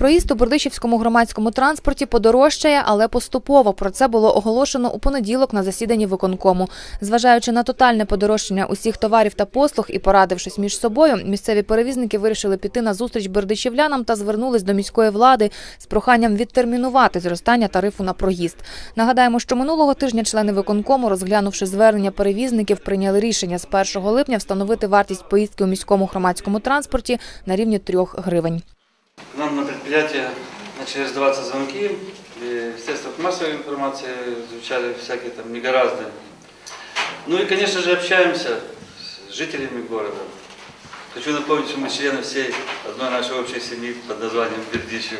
Проїзд у Бердичівському громадському транспорті подорожчає, але поступово. Про це було оголошено у понеділок на засіданні виконкому. Зважаючи на тотальне подорожчання усіх товарів та послуг і порадившись між собою, місцеві перевізники вирішили піти на зустріч бердичівлянам та звернулись до міської влади з проханням відтермінувати зростання тарифу на проїзд. Нагадаємо, що минулого тижня члени виконкому, розглянувши звернення перевізників, прийняли рішення з 1 липня встановити вартість поїздки у міському громадському транспорті на рівні 3 гривень. Предприятие начали раздаваться звонки, и в средствах массовой информации звучали всякие там не гораздо. Ну и, конечно же, общаемся с жителями города. Хочу напомнить, что мы члены всей одной нашей общей семьи под названием Бердичев.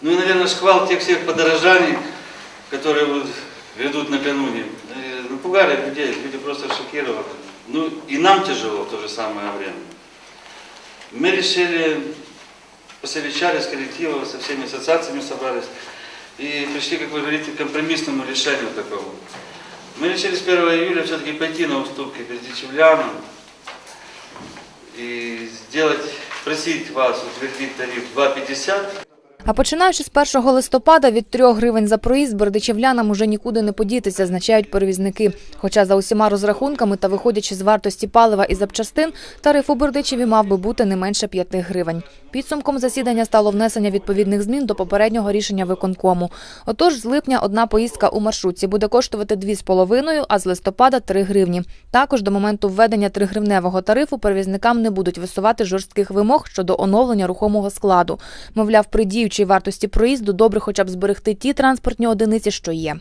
Ну и, наверное, шквал тех всех подорожаний, которые вот ведут э, напугали людей, люди просто шокированы. Ну и нам тяжело в то же самое время. Мы решили посовещались, коллективы, со всеми ассоциациями собрались и пришли, как вы говорите, к компромиссному решению такому. Мы решили с 1 июля все-таки пойти на уступки бердичевлянам и сделать, просить вас утвердить тариф 2,50 А починаючи з 1 листопада від 3 гривень за проїзд бердичівлянам уже нікуди не подітися, значають перевізники. Хоча за усіма розрахунками та виходячи з вартості палива і запчастин, тариф у Бердичеві мав би бути не менше 5 гривень. Підсумком засідання стало внесення відповідних змін до попереднього рішення виконкому. Отож, з липня одна поїздка у маршрутці буде коштувати 2,5, а з листопада 3 гривні. Також до моменту введення 3-гривневого тарифу перевізникам не будуть висувати жорстких вимог щодо оновлення рухомого складу. Мовляв, при діючій вартості проїзду добре хоча б зберегти ті транспортні одиниці, що є.